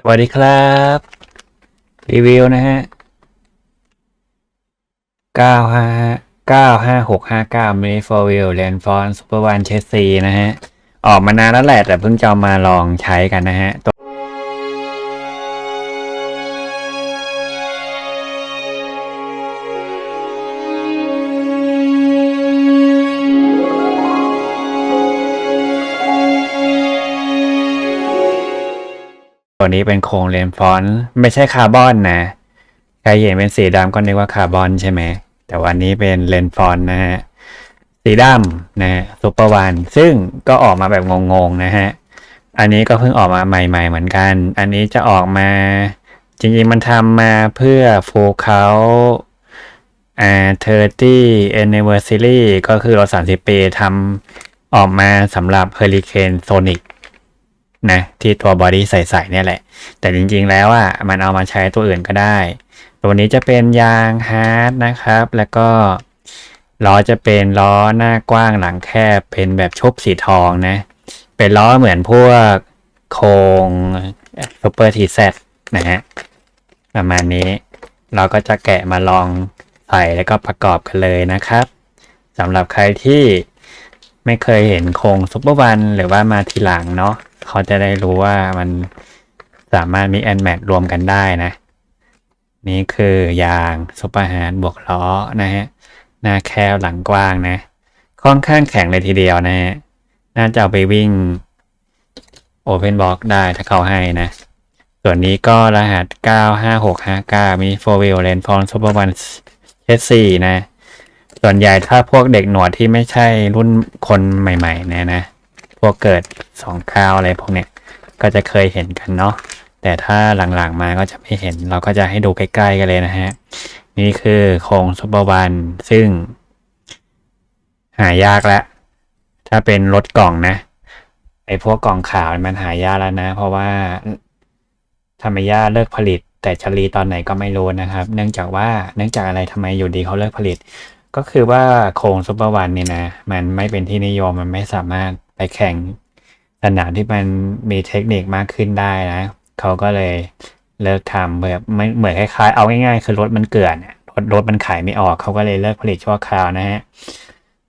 สวัสดีครับ รีวิวนะฮะเก้าห้าเก้าห้าหกห้าเก้ามินิโฟวิลเลนฟอนซูเปอร์วันเชสซีนะฮะ ออกมานานแล้วแหละแต่เพิ่งจะมาลองใช้กันนะฮะ ตัวนี้เป็นโครงเลนฟอนต์ไม่ใช่คาร์บอนนะใครเห็นเป็นสีดำก็นึกว่าคาร์บอนใช่ไหม แต่วันนี้เป็นเลนฟอนต์นะฮะ สีดำนะฮะซูเปอร์วันซึ่งก็ออกมาแบบงงๆนะฮะ อันนี้ก็เพิ่งออกมาใหม่ ๆ เหมือนกัน อันนี้จะออกมา จริงๆมันทำมาเพื่อโฟเขาอ่าเทอร์ตี้แอนนิเวอร์ซีก็คือเราสามสิบปีทำออกมาสำหรับเฮอริเคนโซนิก นะที่ตัวบอดี้ใส่ๆเนี่ยแหละ แต่จริงๆแล้วอะมันเอามาใช้ตัวอื่นก็ได้ ตัวนี้จะเป็นยางฮาร์ดนะครับ แล้วก็ล้อจะเป็นล้อหน้ากว้างหลังแคบเป็นแบบชุบสีทองนะ เป็นล้อเหมือนพวกโครงซูเปอร์ทีเซนะฮะประมาณนี้ เราก็จะแกะมาลองใส่แล้วก็ประกอบกันเลยนะครับสำหรับใครที่ไม่เคยเห็นโครงซุปเปอร์วันหรือว่ามาทีหลังเนาะ เขาจะได้รู้ว่ามันสามารถมีแอนแมทรวมกันได้นะ นี่คือยางซุปเปอร์ฮาร์ดบวกล้อนะฮะ หน้าแคบหลังกว้างนะ ค่อนข้างแข็งเลยทีเดียวนะฮะ น่าจะเอาไปวิ่ง Open Box ได้ถ้าเขาให้นะ ส่วนนี้ก็รหัส 95659 มี4 wheel l a n f o n Super One S4 นะ ส่วนใหญ่ถ้าพวกเด็กหนวดที่ไม่ใช่รุ่นคนใหม่ ๆนี่ยนะ พวกเกิด 29 อะไรพวกเนี้ยก็จะเคยเห็นกันเนาะแต่ถ้าหลังๆมาก็จะไม่เห็นเราก็จะให้ดูใกล้ๆกันเลยนะฮะ นี่คือโครงซุปเปอร์วันซึ่ง หายากแล้วถ้าเป็นรถกล่องนะไอ้พวกกล่องขาวมันหายากแล้วนะ เพราะว่าธรรมยาเลิกผลิต แต่ชลีตอนไหนก็ไม่รู้นะครับ เนื่องจากว่าเนื่องจากอะไรทำไมอยู่ดีเขาเลิกผลิต ก็คือว่าโครงซุปเปอร์วันเนี่ยนะ มันไม่เป็นที่นิยมมันไม่สามารถไปแข่ง สนามที่มันมีเทคนิคมากขึ้นได้นะเขาก็เลยเลิกทำแบบไม่เหมือนคล้ายๆเอาง่ายๆ คือรถมันเกลื่อนรถรถมันขายไม่ออกเขาก็เลยเลิกผลิตชั่วคราวนะฮะ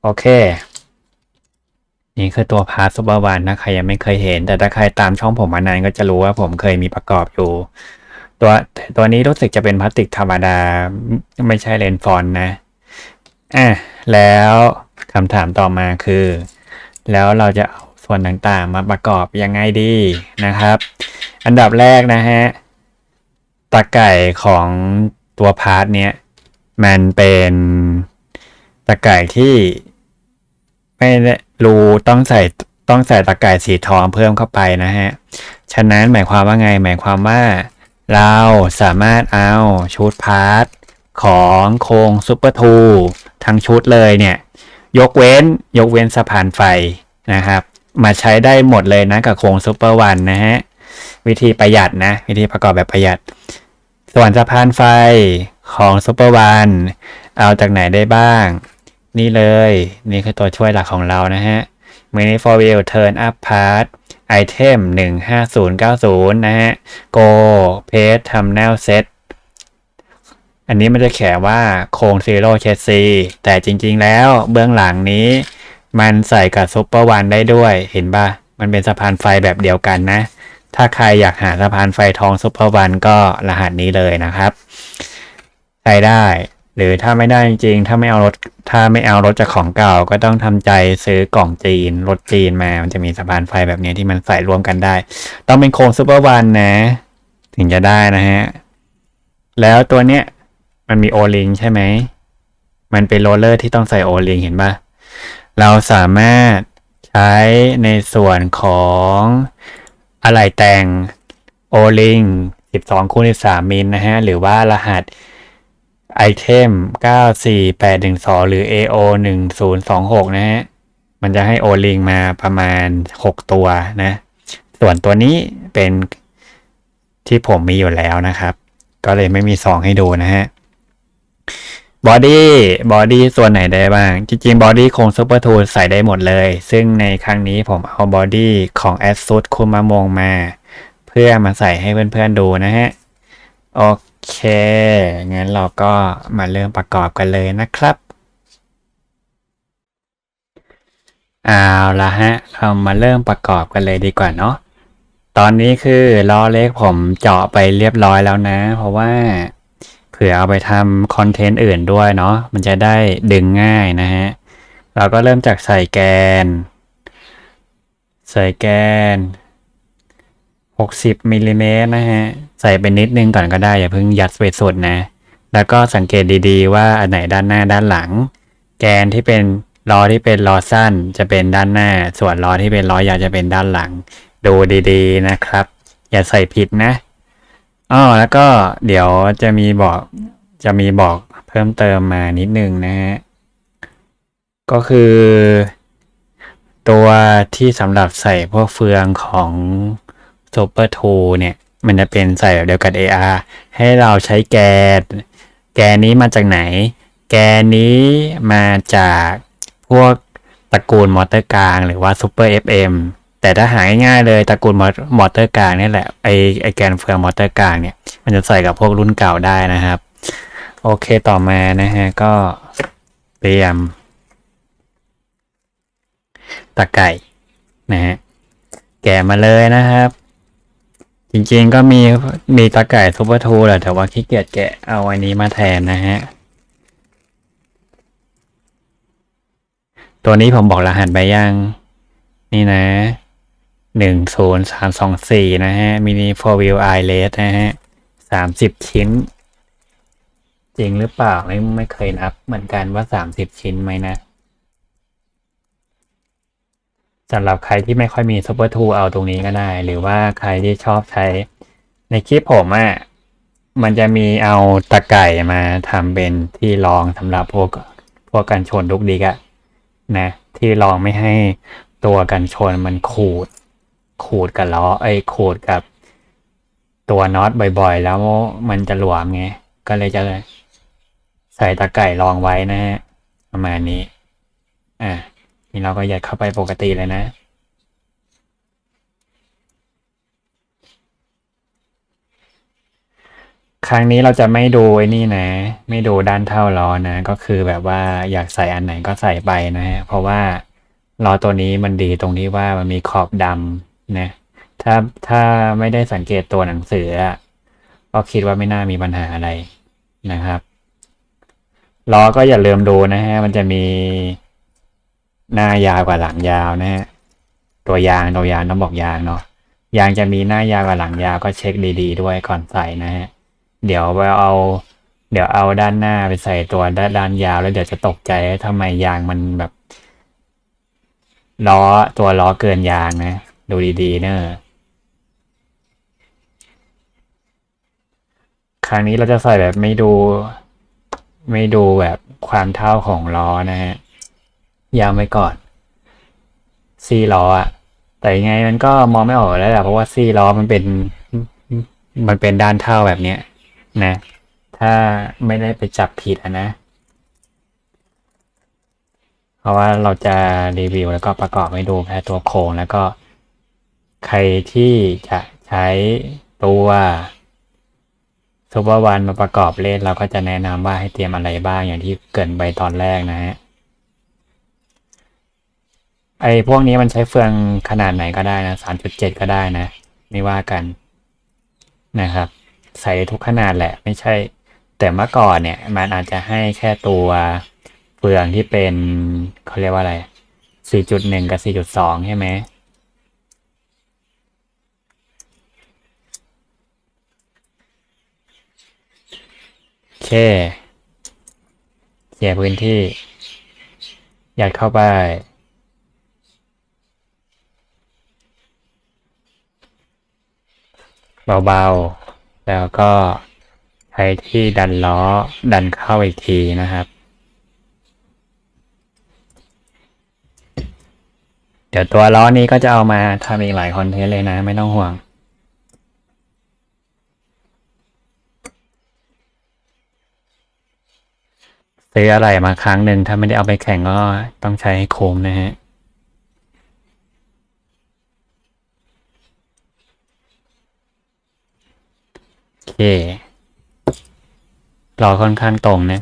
โอเค นี่คือตัวพาร์ทซูเปอร์วันนะใครยังไม่เคยเห็น แต่ถ้าใครตามช่องผมมานานก็จะรู้ว่าผมเคยมีประกอบอยู่ ตัวตัวนี้รู้สึกจะเป็นพลาสติกธรรมดา ไม่ใช่เลนส์ฟอนนะอะแล้วคำถามต่อมาคือ แล้วเราจะเอา ส่วนต่างๆ มาประกอบยังไงดีนะครับ อันดับแรกนะฮะตะไก่ของตัวพาร์ทเนี้ยมันเป็นตะไก่ที่ไม่ได้รูต้องใส่ต้องใส่ตะไก่สีทองเพิ่มเข้าไปนะฮะ ฉะนั้นหมายความว่าไง หมายความว่า เราสามารถเอาชุดพาร์ทของโครงซูเปอร์ทูทั้งชุดเลยเนี่ย ยกเว้นยกเว้นสะพานไฟนะครับ มาใช้ได้หมดเลยนะกับโครงซูเปอร์วันนะฮะ วิธีประหยัดนะ วิธีประกอบแบบประหยัด ส่วนสะพานไฟของซูเปอร์วันเอาจากไหนได้บ้าง นี่เลย นี่คือตัวช่วยหลักของเรานะฮะ Mini for Wheel Turn Up Part Item 15090 นะฮะ Go Page Thumbnail Set อันนี้มันจะแขว่าโครง Zero Chassis แต่จริงๆแล้วเบื้องหลังนี้ มันใส่กับ Super One ได้ด้วย เห็นป่ะมันเป็นสะพานไฟแบบเดียวกันนะ ถ้าใครอยากหาสะพานไฟทอง Super One ก็รหัสนี้เลยนะครับ ใช้ได้ หรือถ้าไม่ได้จริงๆถ้าไม่เอารถถ้าไม่เอารถจากของเก่าก็ต้องทำใจซื้อกล่องจีนรถจีนมา มันจะมีสะพานไฟแบบนี้ที่มันใส่รวมกันได้ ต้องเป็นโครงซูเปอร์วันนะ ถึงจะได้นะฮะ แล้วตัวเนี้ยมันมีโอลิงใช่ไหม มันเป็นโรลเลอร์ที่ต้องใส่โอลิงเห็นป่ะ เราสามารถใช้ในส่วนของอะไหล่แต่งโอลิง12คูณ13 มิลนะฮะ หรือว่ารหัสไอเทม 94812 หรือ AO 1026 นะฮะ มันจะให้โอลิงมาประมาณ 6 ตัวนะ ส่วนตัวนี้เป็นที่ผมมีอยู่แล้วนะครับ ก็เลยไม่มีซองให้ดูนะฮะ บอดี้บอดี้ส่วนไหนได้บ้าง จริงๆบอดี้โครงซูเปอร์ทูใส่ได้หมดเลย ซึ่งในครั้งนี้ผมเอาบอดี้ของ a s u s คุมามงมา เพื่อมาใส่ให้เพื่อนๆดูนะฮะ โอเค งั้นเราก็มาเริ่มประกอบกันเลยนะครับเอาละฮะ เรามาเริ่มประกอบกันเลยดีกว่าเนาะตอนนี้คือล้อเล็กผมเจาะไปเรียบร้อยแล้วนะ เพราะว่า ผื่อเอาไปทำคอนเทนต์อื่นด้วยเนาะมันจะได้ดึงง่ายนะฮะ เราก็เริ่มจากใส่แกน ใส่แกน 60มิลลิเมตรนะฮะ ใส่ไปนิดนึงก่อนก็ได้ อย่าเพิ่งยัดไปสุดนะ แล้วก็สังเกตดีๆ ว่าอันไหนด้านหน้าด้านหลัง แกนที่เป็นล้อที่เป็นล้อสั้นจะเป็นด้านหน้า ส่วนล้อที่เป็นล้อยาวจะเป็นด้านหลัง ดูดีๆนะครับ อย่าใส่ผิดนะ อ้อแล้วก็เดี๋ยวจะมีบอกจะมีบอกเพิ่มเติมมานิดนึงนะฮะ ก็คือ ตัวที่สำหรับใส่พวกเฟืองของ Super 2 เนี่ย มันจะเป็นใส่แบบเดียวกับ AR ให้เราใช้แกน แกนนี้มาจากไหน แกนนี้มาจากพวกตระกูลมอเตอร์กลาง หรือว่า Super FM แต่ถ้าหาง่ายๆเลยตระกูลมอเตอร์กลางนี่แหละไอไอแกนเฟืองมอเตอร์กลางเนี่ย มันจะใส่กับพวกรุ่นเก่าได้นะครับ โอเคต่อมานะฮะก็เตรียมตะไก่นะฮะแกะมาเลยนะครับ จริงๆก็มีมีตะไก่ซูเปอร์ทูแหละแต่ว่าขี้เกียจแกะเอาอันนี้มาแทนนะฮะตัวนี้ผมบอกรหัสไปยัง นี่นะ หนึ่งศูนย์สามสองสี่นะฮะมินิโฟวิลไอเลสนะฮะสามสิบชิ้น จริงหรือเปล่าไม่ไม่เคยนับเหมือนกันว่าสามสิบชิ้นไหมนะสำหรับใครที่ไม่ค่อยมีซูเปอร์ทูเอาตรงนี้ก็ได้ หรือว่าใครที่ชอบใช้ ในคลิปผมอะ่ะมันจะมีเอาตะไก่มาทำเป็นที่รองสำหรับพวกพวกกันชนลูกดิกะนะ ที่รองไม่ให้ตัวกันชนมันขูด ขูดกับล้อไอ้ขูดกับตัวน็อตบ่อยๆ แล้วมันจะหลวมไง ก็เลยจะใส่ตะไก่รองไว้นะฮะประมาณนี้ อะนี่เราก็ยัดเข้าไปปกติเลยนะ ครั้งนี้เราจะไม่ดูไอ้นี่นะ ไม่ดูด้านเท่าล้อนะ ก็คือแบบว่าอยากใส่อันไหนก็ใส่ไปนะฮะเพราะว่าล้อตัวนี้มันดีตรงที่ว่ามันมีขอบดำ นะถ้าถ้าไม่ได้สังเกตตัวหนังสือก็คิดว่าไม่น่ามีปัญหาอะไรนะครับล้อก็อย่าลืมดูนะฮะ มันจะมีหน้ายาวกว่าหลังยาวนะฮะ ตัวยางตัวยางต้องบอกยางเนาะ ยางจะมีหน้ายาวกับหลังยาวก็เช็คดีๆด้วยก่อนใส่นะฮะ เดี๋ยวไปเอา เดี๋ยวเอาด้านหน้าไปใส่ตัวด้านด้านยาวแล้วเดี๋ยวจะตกใจทำไมยางมันแบบล้อตัวล้อเกินยางนะ ดูดีๆเนอะครั้งนี้เราจะใส่แบบไม่ดู ไม่ดูแบบความเท่าของล้อนะฮะยาวไว้ก่อนซี่ล้ออะแต่ยังไงมันก็มองไม่ออกแล้วแหละเพราะว่าซี่ล้อมันเป็น มันเป็นด้านเท่าแบบเนี้ยนะ ถ้าไม่ได้ไปจับผิดอะนะ เพราะว่าเราจะรีวิวแล้วก็ประกอบให้ดูแค่ตัวโครงแล้วก็ ใครที่จะใช้ตัวซูเปอร์วันมาประกอบเล่นเราก็จะแนะนำว่าให้เตรียมอะไรบ้างอย่างที่เกินไปตอนแรกนะฮะไอ้พวกนี้มันใช้เฟืองขนาดไหนก็ได้นะสามจุดเจ็ดก็ได้นะ ไม่ว่ากันนะครับ ใส่ทุกขนาดแหละ ไม่ใช่ แต่เมื่อก่อนเนี่ย มันอาจจะให้แค่ตัวเฟืองที่เป็นเขาเรียกว่าอะไรสี่จุดหนึ่งกับสี่จุดสองใช่ไหม เคเคลียพื้นที่ยัดเข้าไป เบาๆ แล้วก็ใช้ที่ดันล้อดันเข้าอีกทีนะครับ เดี๋ยวตัวล้อนี้ก็จะเอามาทำอีกหลายคอนเทนต์เลยนะ ไม่ต้องห่วง ซื้ออะไรมาครั้งหนึ่งถ้าไม่ได้เอาไปแข่งก็ต้องใช้ให้คุ้มนะฮะโอเครอค่อนข้างตรงนะ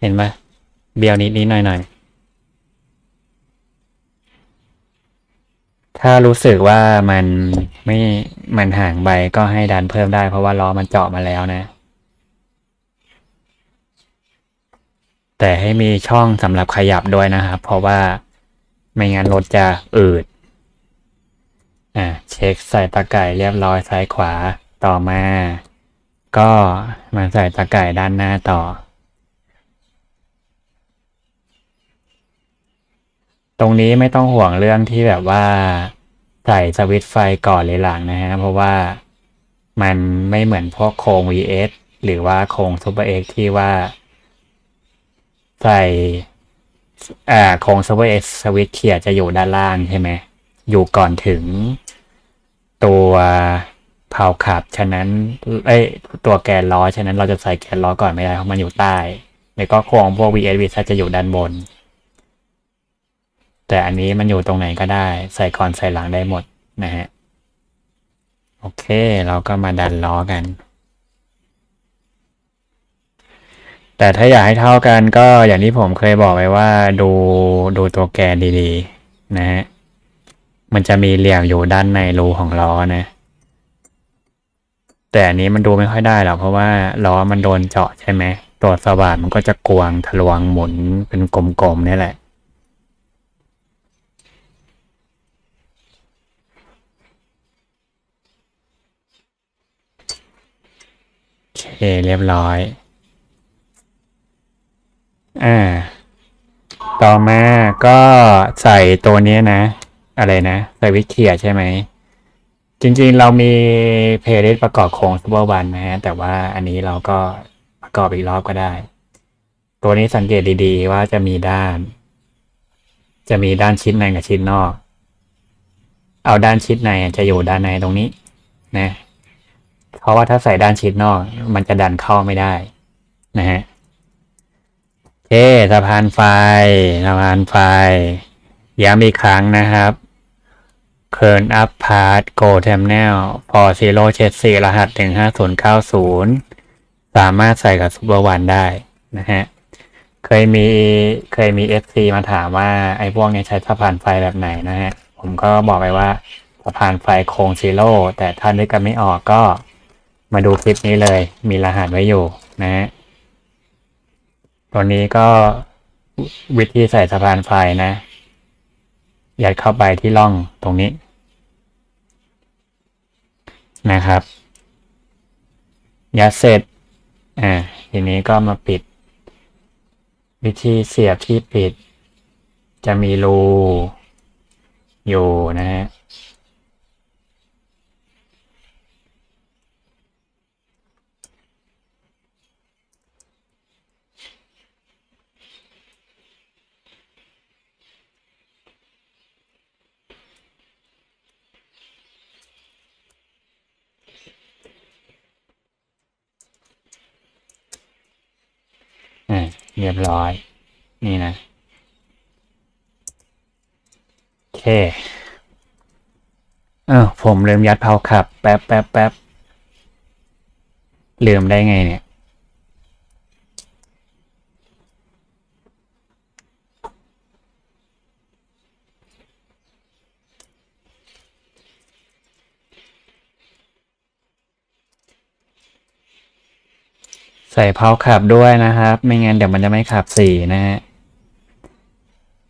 เห็นปะเบียวนิดนิดหน่อยหน่อยถ้ารู้สึกว่ามันไม่มันห่างไปก็ให้ดันเพิ่มได้เพราะว่าล้อมันเจาะมาแล้วนะ แต่ให้มีช่องสำหรับขยับด้วยนะครับ เพราะว่าไม่งั้นรถจะอืดอะเช็คใส่ตะไก่เรียบร้อยซ้ายขวาต่อมา ก็มาใส่ตะไก่ด้านหน้าต่อ ตรงนี้ไม่ต้องห่วงเรื่องที่แบบว่าใส่สวิตไฟก่อนหรือหลังนะฮะเพราะว่ามันไม่เหมือนพวกโครง VS หรือว่าโครง Super X ที่ว่า ใส่อ่าโครง Super X สวิตช์เขียจะอยู่ด้านล่างใช่ไหม อยู่ก่อนถึงตัวเผาขับ ฉะนั้น เอ้ย ตัวแกนล้อ ฉะนั้นเราจะใส่แกนล้อก่อนไม่ได้ เพราะมันอยู่ใต้ แล้วก็โครงพวก VS v จะอยู่ด้านบน แต่อันนี้มันอยู่ตรงไหนก็ได้ ใส่ก่อนใส่หลังได้หมดนะฮะ โอเค เราก็มาดันล้อกัน แต่ถ้าอยากให้เท่ากันก็อย่างที่ผมเคยบอกไว้ว่าดูดูตัวแกนดีๆ นะฮะ มันจะมีเหลี่ยมอยู่ด้านในรูของล้อนะ แต่อันนี้มันดูไม่ค่อยได้หรอกเพราะว่าล้อมันโดนเจาะใช่ไหมตัวสว่านมันก็จะกวงทะลวงหมุนเป็นกลมๆนี่แหละโอเคเรียบร้อย อ่า ต่อมาก็ใส่ตัวนี้นะ อะไรนะ ใส่วิเคียใช่ไหม จริงๆเรามีเพลย์ประกอบโครงซูเปอร์วันนะฮะ แต่ว่าอันนี้เราก็ประกอบอีกรอบก็ได้ ตัวนี้สังเกตดีๆว่าจะมีด้าน จะมีด้านชิ้นในกับชิ้นนอก เอาด้านชิ้นในจะอยู่ด้านในตรงนี้ นะเพราะว่าถ้าใส่ด้านชิ้นนอก มันจะดันเข้าไม่ได้ นะฮะ เคสะพานไฟสะพานไฟ ย้ำอีกครั้งนะครับ k e r n up part go terminal for zero เจ็ดสี่รหัสหนึ่งห้าศูนย์เก้าศูนย์สามารถใส่กับซูเปอร์วันได้นะฮะ เคยมีเคยมี FC มาถามว่าไอ้พวกนี้ใช้สะพานไฟแบบไหนนะฮะ ผมก็บอกไปว่าสะพานไฟโครงซีโร่แต่ถ้านึกกันไม่ออกก็มาดูคลิปนี้เลย มีรหัสไว้อยู่นะฮะ ตัวนี้ก็วิธีใส่สะพานไฟนะยัดเข้าไปที่ร่องตรงนี้ นะครับ ยัดเสร็จ อ่า ทีนี้ก็มาปิด วิธีเสียบที่ปิด จะมีรูอยู่นะฮะ อ่า เรียบร้อย นี่นะโอเคเออผมลืมยัดเพาขับ แป๊บแป๊บแป๊บลืมได้ไงเนี่ย ใส่เพาขับด้วยนะครับ ไม่งั้นเดี๋ยวมันจะไม่ขับสีนะฮะ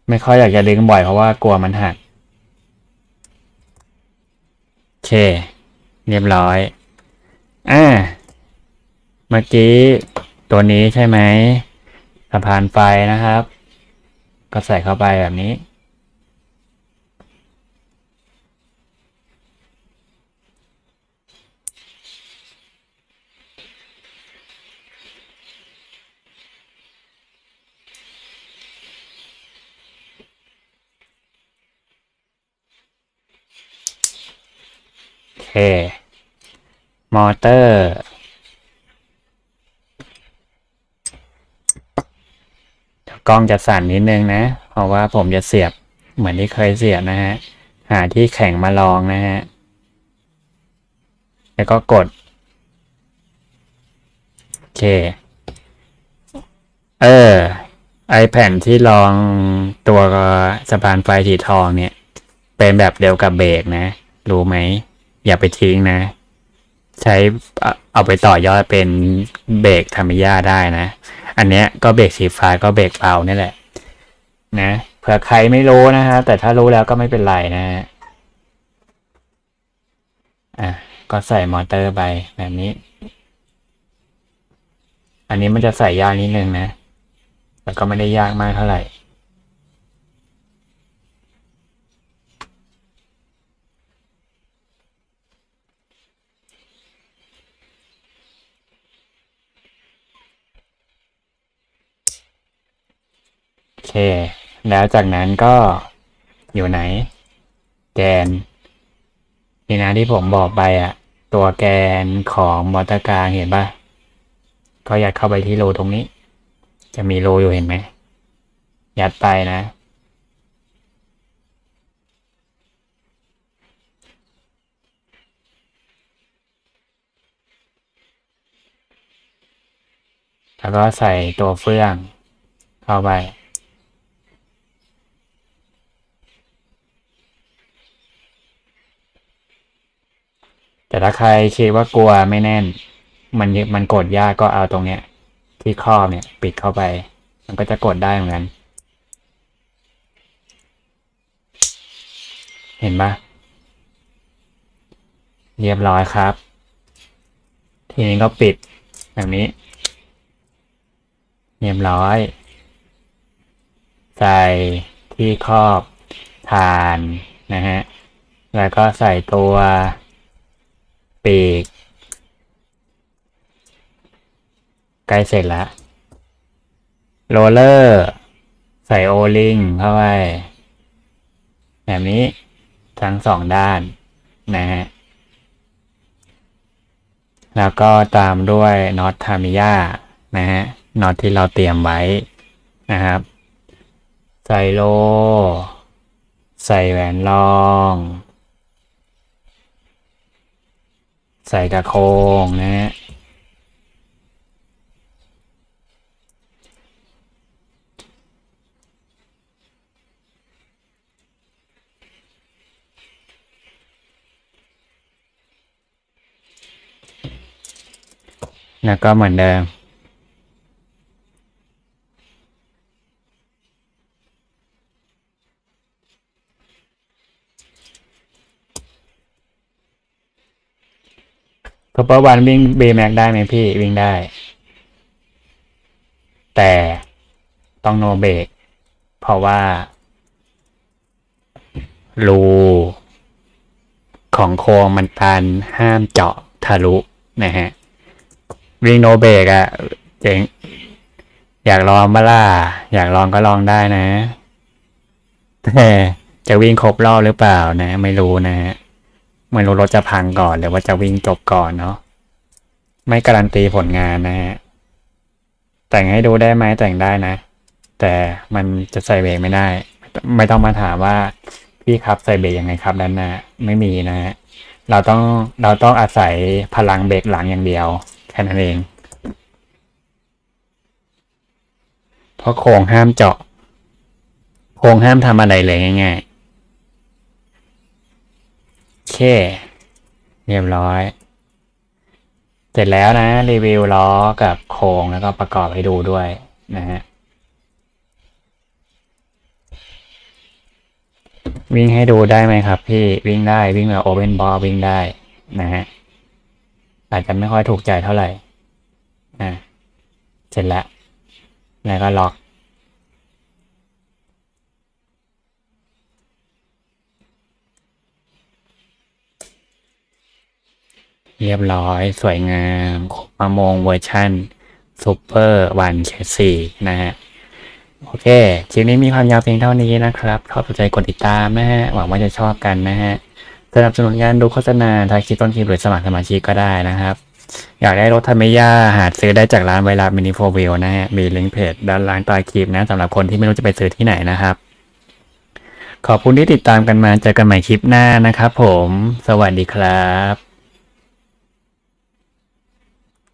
ไม่ค่อยอยากจะดึงบ่อยเพราะว่ากลัวมันหักโอเค เรียบร้อยอ่าเมื่อกี้ตัวนี้ใช่ไหมสะพานไฟนะครับ ก็ใส่เข้าไปแบบนี้ มอเตอร์ กล้องจะสั่นนิดนึงนะ เพราะว่าผมจะเสียบเหมือนที่เคยเสียบนะฮะ หาที่แข็งมาลองนะฮะ แล้วก็กด โอเค เออ ไอแผ่นที่รองตัวสะพานไฟสีทองเนี่ย เป็นแบบเดียวกับเบรกนะ รู้ไหม อย่าไปทิ้งนะ ใช้เอาไปต่อยอดเป็นเบรกธรรมย่าได้นะ อันเนี้ยก็เบรกสีฟ้าก็เบรกเบานี่แหละ นะเผื่อใครไม่รู้นะฮะแต่ถ้ารู้แล้วก็ไม่เป็นไรนะฮะอะก็ใส่มอเตอร์ไปแบบนี้ อันนี้มันจะใส่ยากนิดนึงนะแต่ก็ไม่ได้ยากมากเท่าไหร่ เค แล้วจากนั้นก็อยู่ไหน แกนนี่นะที่ผมบอกไปอะตัวแกนของมอเตอร์กลางเห็นปะก็ยัดเข้าไปที่รูตรงนี้ จะมีรูอยู่เห็นไหม ยัดไปนะ แล้วก็ใส่ตัวเฟืองเข้าไป แต่ถ้าใครคิดว่ากลัวไม่แน่น มันมันกดยากก็เอาตรงเนี้ย ที่ครอบเนี่ย ปิดเข้าไป มันก็จะกดได้เหมือนกัน เห็นปะเรียบร้อยครับ ทีนี้ก็ปิดแบบนี้ เรียบร้อย ใส่ที่ครอบฐานนะฮะ แล้วก็ใส่ตัว ปีกใกล้เสร็จแล้วโรลเลอร์ ใส่โอลิงเข้าไป แบบนี้ทั้งสองด้านนะฮะ แล้วก็ตามด้วยน็อตทามิยานะฮะน็อตที่เราเตรียมไว้นะครับ ใส่โล ใส่แหวนรอง ใส่กระโคงนะฮะแล้วก็เหมือนเดิม p อ r เปอร์วันวิ่งเบแม็กได้ไหมพี่วิ่งได้ แต่ต้องโนเบรกเพราะว่ารูของโครงมันตันห้ามเจาะทะลุนะฮะ วิ่งโนเบรกอะเจ๋งอยากลองบ้าล่ะอยากลองก็ลองได้นะแต่จะวิ่งครบรอบหรือเปล่านะ ไม่รู้นะฮะ ไม่รู้รถจะพังก่อนหรือว่าจะวิ่งจบก่อนเนาะไม่การันตีผลงานนะฮะแต่งให้ดูได้ไหมแต่งได้นะ แต่มันจะใส่เบรกไม่ได้ ไม่ต้องมาถามว่าพี่ครับใส่เบรกยังไงครับด้านหน้าไม่มีนะฮะเราต้องเราต้องอาศัยพลังเบรกหลังอย่างเดียวแค่นั้นเองเพราะโครงห้ามเจาะ โครงห้ามทำอะไรเลยง่ายๆ เค เรียบร้อย เสร็จแล้วนะ รีวิวล้อกับโครงแล้วก็ประกอบให้ดูด้วยนะฮะวิ่งให้ดูได้ไหมครับ พี่วิ่งได้วิ่งแบบโอเ n นบอลวิ่งได้นะฮะอาจจะไม่ค่อยถูกใจเท่าไหร่นะเสร็จแล้วแล้วก็ล็อก เรียบร้อย สวยงามมามงเวอร์ชันซูเปอร์วันเคสี่นะฮะ โอเคคลิปนี้มีความยาวเพียงเท่านี้นะครับชอบสนใจกดติดตามนะฮะ หวังว่าจะชอบกันนะฮะสนับสนุนการดูโฆษณาทางคลิปต้นคลิปหรือสมัครสมาชิกก็ได้นะครับ อยากได้รถทามิยาหาซื้อได้จากร้านไวลามินิโฟวิลนะฮะ มีลิงก์เพจด้านล่างใต้คลิปนะสำหรับคนที่ไม่รู้จะไปซื้อที่ไหนนะครับ ขอบคุณที่ติดตามกันมาเจอกันใหม่คลิปหน้านะครับผม สวัสดีครับ